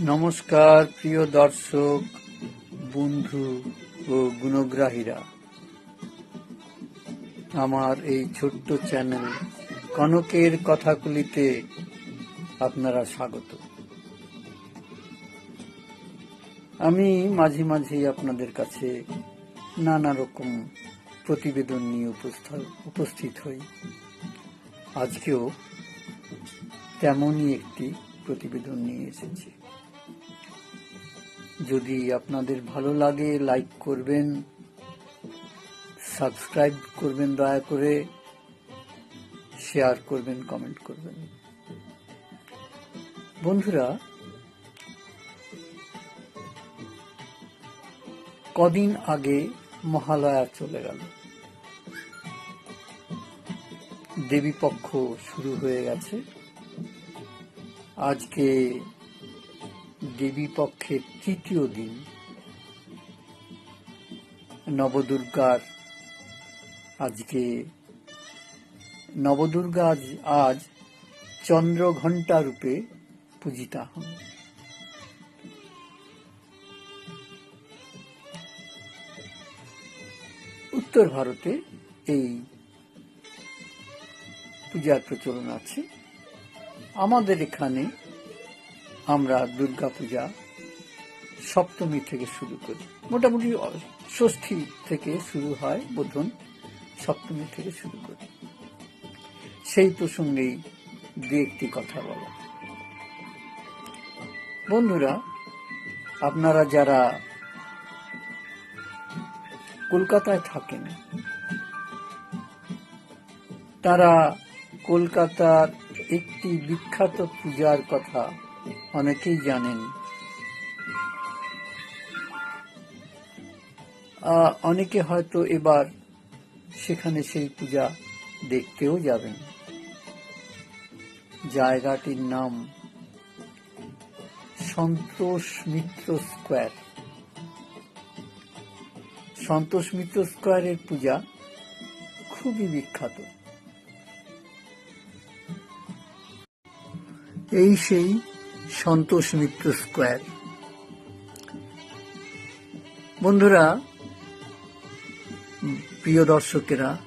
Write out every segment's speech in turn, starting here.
নমস্কার, প্রিয় দর্শক, বন্ধু ও গুণগ্রাহীরা। আমার এই ছোট্ট চ্যানেল কনকের কথাগুলিতে আপনারা স্বাগত। আমি মাঝে মাঝেই আপনাদের কাছে নানা রকম প্রতিবেদন নিয়ে উপস্থা- উপস্থিত হই। আজকেও তেমনই একটি প্রতিবেদন নিয়ে এসেছি। যদি আপনাদের ভালো লাগে লাইক করবেন সাবস্ক্রাইব করবেন দয়া করে শেয়ার করবেন কমেন্ট করবেন। বন্ধুরা, কদিন আগে মহালয়া চলে গেল। দেবীপক্ষ শুরু হয়ে গেছে। আজকে দেবী পক্ষের তৃতীয় দিন, নবদুর্গার আজকে, নবদুর্গা আজ আজ চন্দ্রঘণ্টা রূপে পূজিতা হন। উত্তর ভারতে এই পূজার প্রচলন আছে। আমাদের এখানে আমরা দুর্গা পূজা, সপ্তমী থেকে শুরু করি। মোটামুটি ষষ্ঠী থেকে শুরু হয় বোধন, সপ্তমী থেকে শুরু করি। সেই প্রসঙ্গেই দু একটি কথা বলা। বন্ধুরা, আপনারা যারা কলকাতায় থাকেন, তারা কলকাতার একটি বিখ্যাত পূজার কথা অনেকেই জানেন। অনেকে হয়তো এবার সেখানে সেই পূজা দেখতেও যাবেন। জায়গাটির নাম সন্তোষ মিত্র স্কোয়ার। সন্তোষ মিত্র স্কোয়ারের পূজা খুবই বিখ্যাত। এই সেই সন্তোষ মিত্র স্কোয়ার। বন্ধুরা প্রিয় দর্শকেরা,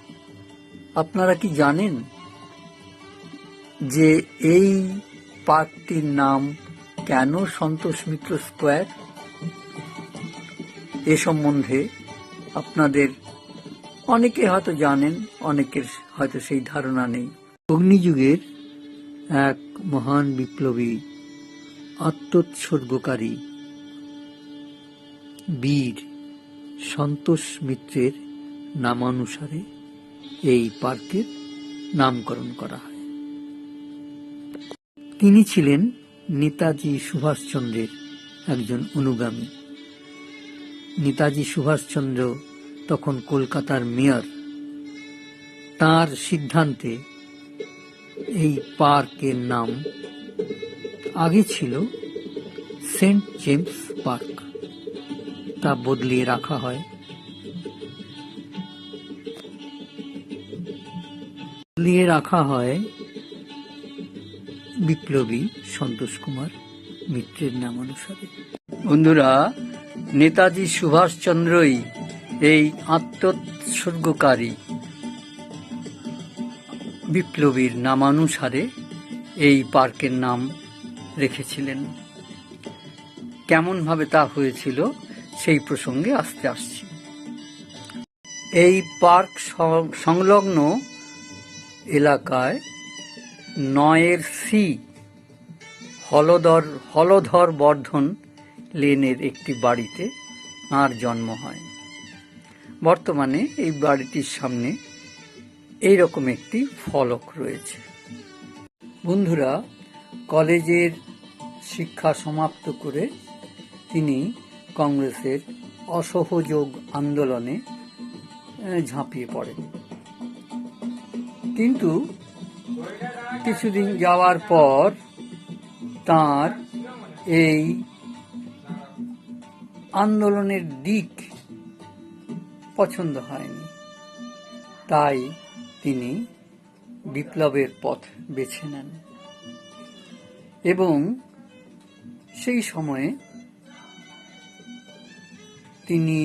আপনারা কি জানেন যে এই পার্কটির নাম কেন সন্তোষ মিত্র স্কোয়ার? এ সম্বন্ধে আপনাদের অনেকে হয়তো জানেন, অনেকের হয়তো সেই ধারণা নেই। অগ্নিযুগের এক মহান বিপ্লবী আত্মোৎসর্গকারী। বীর সন্তোষ মিত্রের নামানুসারে এই পার্কের নামকরণ করা হয়। তিনি ছিলেন নেতাজি সুভাষচন্দ্রের একজন অনুগামী। নেতাজি সুভাষচন্দ্র তখন কলকাতার মেয়র। তার সিদ্ধান্তে এই পার্কের নাম আগে ছিল সেন্ট জেমস পার্ক। তা বদলিয়ে রাখা হয়। বদলিয়ে রাখা হয় বিপ্লবী সন্তোষ কুমার মিত্রের নাম অনুসারে। বন্ধুরা, নেতাজি সুভাষচন্দ্রই এই আত্মোৎসর্গকারী বিপ্লবীর নামানুসারে এই পার্কের নাম রেখেছিলেন কেমনভাবে তা হয়েছিল, সেই প্রসঙ্গে আসতে আসছি। এই পার্ক সংলগ্ন এলাকায় নয়ের সি হলধর হলধর বর্ধন লেনের একটি বাড়িতে তাঁর জন্ম হয়। বর্তমানে এই বাড়িটির সামনে এই রকম একটি ফলক রয়েছে। বন্ধুরা, কলেজের শিক্ষা সমাপ্ত করে তিনি কংগ্রেসের অসহযোগ আন্দোলনে ঝাঁপিয়ে পড়েন। কিন্তু কিছুদিন যাওয়ার পর তার এই আন্দোলনের দিক পছন্দ হয়নি। তাই তিনি বিপ্লবের পথ বেছে নেন এবং সেই সময়ে তিনি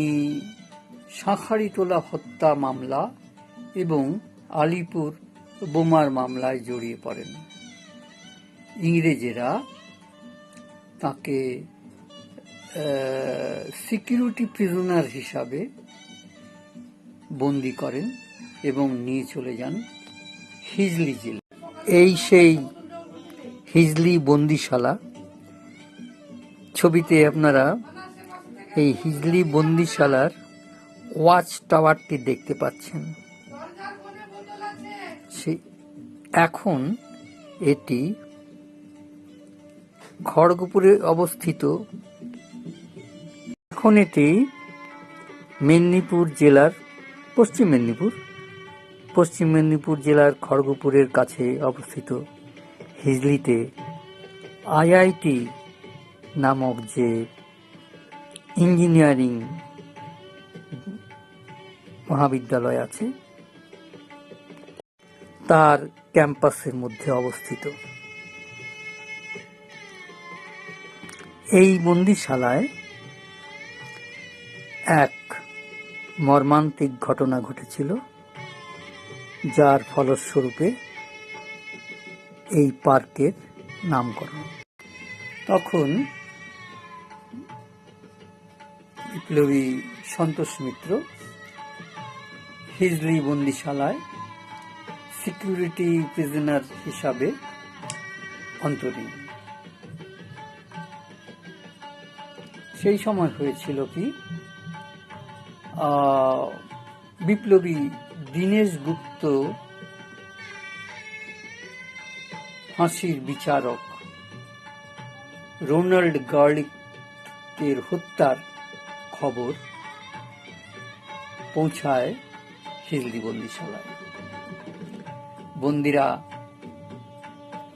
শাঁখারিটোলা হত্যা মামলা এবং আলিপুর বোমার মামলায় জড়িয়ে পড়েন। ইংরেজেরা তাকে সিকিউরিটি প্রিজনার হিসাবে বন্দি করেন এবং নিয়ে চলে যান হিজলি জেলে। এই সেই হিজলি বন্দিশালা ছবিতে আপনারা এই হিজলি বন্দিশালার ওয়াচ টাওয়ারটি দেখতে পাচ্ছেন। সে এখন এটি খড়গপুরে অবস্থিত। এখন এটি মেদিনীপুর জেলার পশ্চিম মেদিনীপুর। পশ্চিম মেদিনীপুর জেলার খড়গপুরের কাছে অবস্থিত হিজলিতে আইআইটি নামক যে ইঞ্জিনিয়ারিং মহাবিদ্যালয় আছে, তার ক্যাম্পাসের মধ্যে অবস্থিত। এই বন্দিশালায় এক মর্মান্তিক ঘটনা ঘটেছিল, যার ফলস্বরূপে এই পার্কের নামকরণ। তখন বিপ্লবী সন্তোষ মিত্র, হিজলি বন্দিশালায় সিকিউরিটি প্রিজনার হিসাবে অন্তরীণ। সেই সময় হয়েছিল কি বিপ্লবী দীনেশ গুপ্ত ফাঁসির বিচারক রোনাল্ড গার্লিকের হত্যার খবর পৌঁছায় হিজলি বন্দিশালায়। বন্দিরা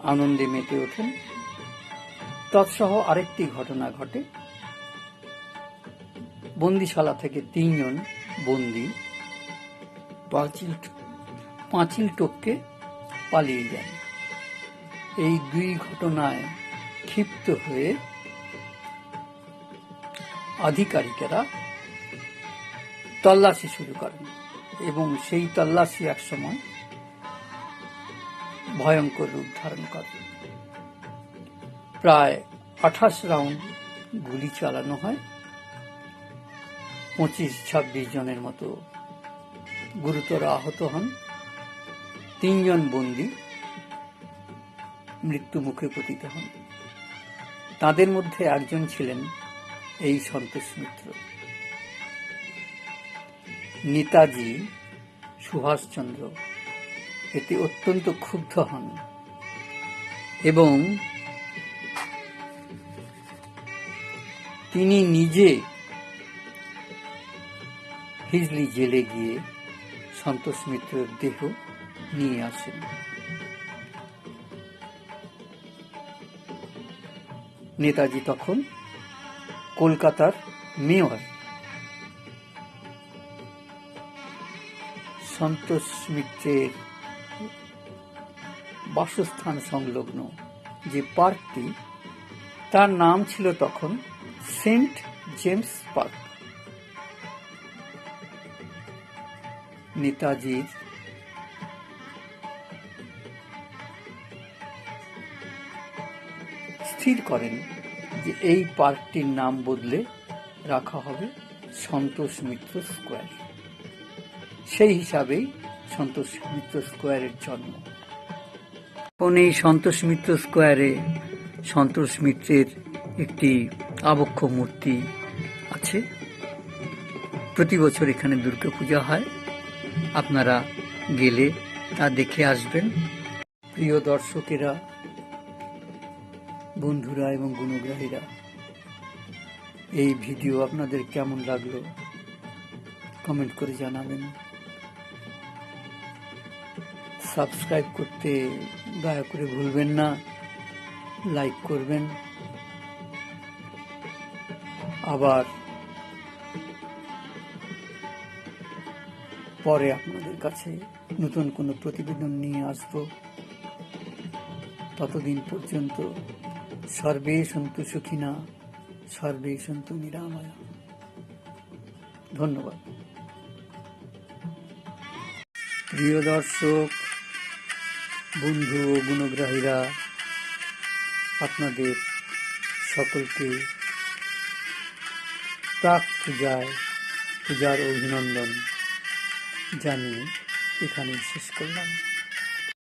আনন্দে মেতে ওঠেন। তৎসহ আরেকটি ঘটনা ঘটে। বন্দিশালা থেকে তিনজন বন্দি পাঁচিল পাঁচিল টপকে পালিয়ে যান। এই দুই ঘটনায় ক্ষিপ্ত হয়ে আধিকারিকেরা তল্লাশি শুরু করেন এবং সেই তল্লাশি একসময় ভয়ঙ্কর রূপ ধারণ করে। প্রায় আঠাশ রাউন্ড গুলি চালানো হয়। পঁচিশ, ছাব্বিশ জনের মতো গুরুতর আহত হন। তিনজন বন্দী মৃত্যু মুখে পতিত হন। তাদের মধ্যে একজন ছিলেন এই সন্তোষ মিত্র। নেতাজি সুভাষচন্দ্র, এতে অত্যন্ত ক্ষুব্ধ হন এবং তিনি নিজে হিজলি জেলে গিয়ে সন্তোষ মিত্রের দেহ নিয়ে আসেন। নেতাজি তখন কলকাতার মেয়র। সন্তোষ মিত্রের বাসস্থান সংলগ্ন যে পার্কটি, তার নাম ছিল তখন সেন্ট জেমস পার্ক। নেতাজির স্থির করেন যে এই পার্কটির নাম বদলে রাখা হবে সন্তোষ মিত্র স্কোয়ার। সেই হিসাবেই সন্তোষ মিত্র স্কোয়ারের জন্ম। এখন এই সন্তোষ মিত্র স্কোয়ারে সন্তোষ মিত্রের একটি আবক্ষ মূর্তি আছে। প্রতি বছর এখানে দুর্গাপূজা হয়। আপনারা গেলে তা দেখে আসবেন। প্রিয় দর্শকেরা বন্ধুরা এবং গুণগ্রাহীরা, এই ভিডিও আপনাদের কেমন লাগল কমেন্ট করে জানাবেন। সাবস্ক্রাইব করতে দয়া করে ভুলবেন না, লাইক করবেন। আবার পরে আপনাদের কাছে নতুন কোনো প্রতিবেদন নিয়ে আসব। ততদিন পর্যন্ত সর্বে সন্তু সুখিনা, সর্বে সন্তু নিরাময়া। ধন্যবাদ। প্রিয় দর্শক, বন্ধু ও গুণগ্রাহীরা, আপনাদের সকলকে প্রাক পূজায় পূজার অভিনন্দন জানিয়ে এখানে শেষ করলাম।